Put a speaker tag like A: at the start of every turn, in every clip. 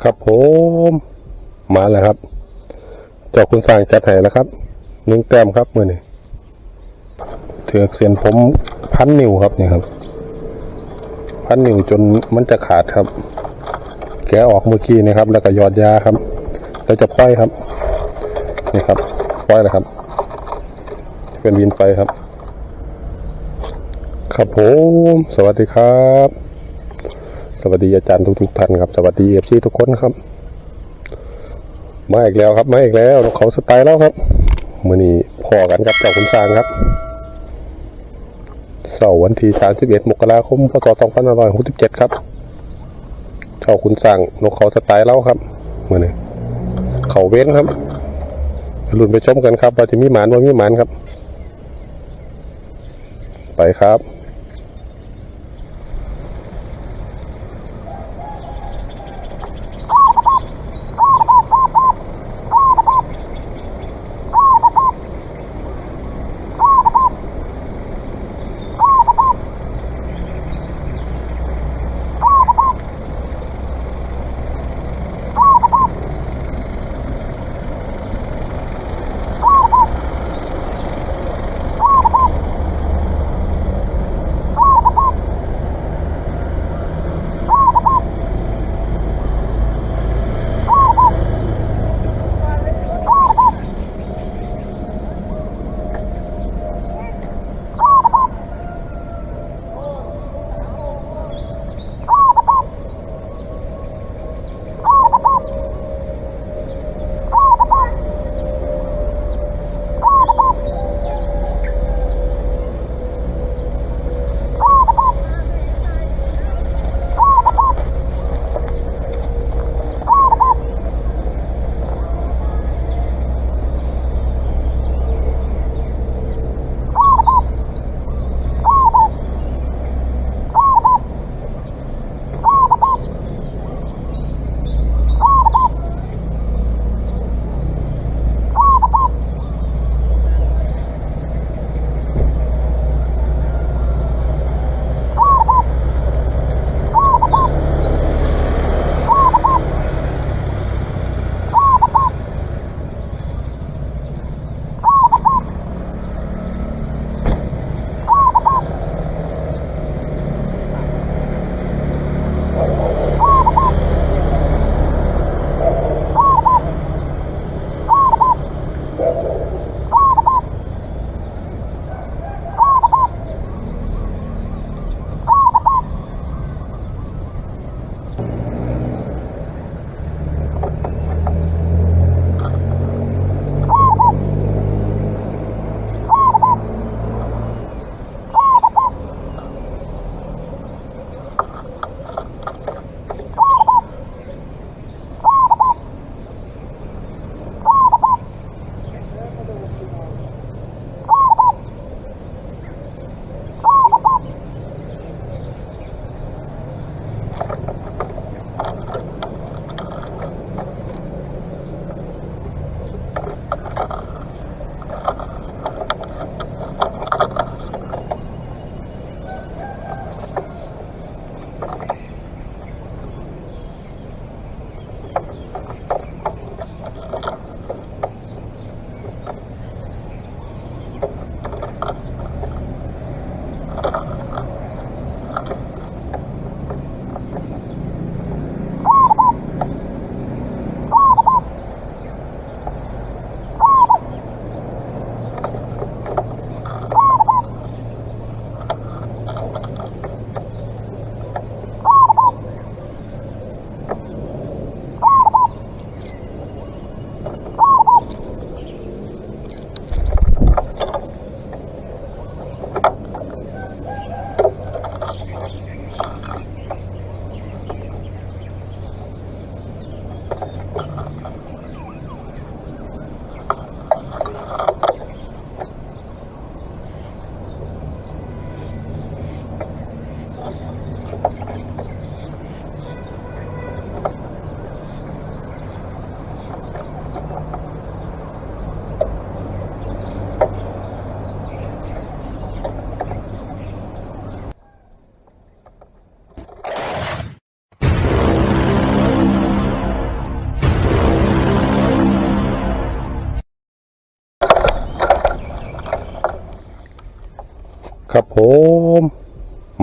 A: ครับผมมาแล้วครับเจ้าคุณสร้างจัดให้แล้วครับหนึ่งแต้มครับมือนี่เถือกเสียนผมพันนิ้วครับนี่ครับ พันนิ้วจนมันจะขาดครับ แกะออกเมื่อกี้นะครับ แล้วก็ยอดยาครับ แล้วจะปล่อยครับนี่ครับปล่อยแล้วครับ เป็นวินไปครับ ครับผม สวัสดีครับ สวัสดีอาจารย์ทุกๆท่านครับ สวัสดีเอฟซีทุกคนครับ มาอีกแล้วครับ มาอีกแล้วนกเขาสไตล์แล้วครับมือนี้พอกันครับเจ้าคุณสร้างครับเสาร์วันที่31มกราคมพศ2567ครับเจ้าคุณสร้างนกเขาสไตล์แล้วครับมือนี้เขาเว้นครับลุ้นไปชมกันครับว่าจะมีหมานว่ามีหมานครับ ไปครับ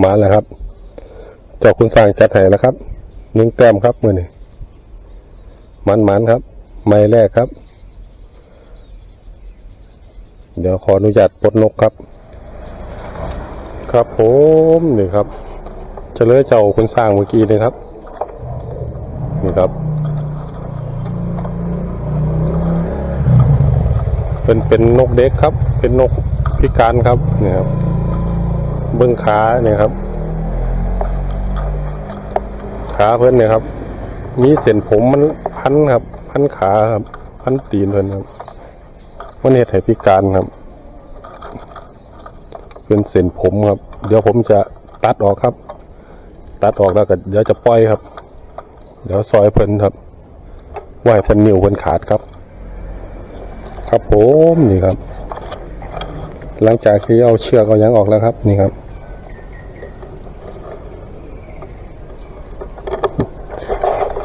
A: มาแล้วครับเจ้าคุณสร้างจัดให้แล้วครับหนึ่งแต้มครับมือนี่มันมันครับ ไม้แรกครับ เดี๋ยวขออนุญาตปลดนกครับ ครับผมนี่ครับจะเลยเจ้าคุณสร้างเมื่อกี้นี่ครับ นี่ครับ เป็นเป็นนกเด็กครับ เป็นนกพิการครับนี่ครับ เบื้องขาเนี่ยครับ ขาเพื่อนเนี่ยครับ มีเส้นผมมันพันครับ พันขาครับ พันตีนเพื่อนครับมันเหตุให้พิการครับ เป็นเส้นผมครับ เดี๋ยวผมจะตัดออกครับ ตัดออกแล้วก็เดี๋ยวจะปล่อยครับ เดี๋ยวซอยเพิ่นครับไหวเพิ่นนิ้วเพิ่นขาดครับ ครับผมนี่ครับ หลังจากที่เอาเชือกเอายังออกแล้วครับ นี่ครับ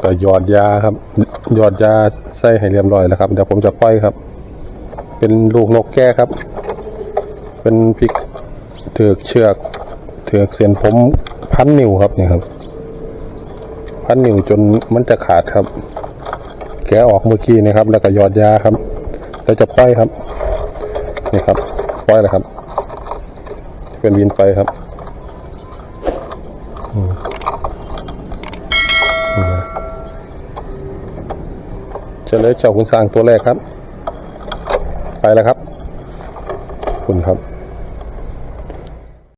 A: ก็หยอดยาครับหยอดยาใส่ให้เรียบร้อยแล้วครับ เดี๋ยวผมจะปล่อยครับ เป็นลูกนกแก้ครับ เป็นพริกเถือกเชือกเถือกเสียนผมพันนิ้วครับนี่ครับ พันนิ้วจนมันจะขาดครับ แกะออกเมื่อกี้นะครับ แล้วก็หยอดยาครับ แล้วจะปล่อยครับนี่ครับ ปอยแล้วครับ เป็นวินไปครับอืมนี่นะเจะเลยเจ้าคุณสร้างตัวแรกครับ ไปแล้วครับ คุณครับ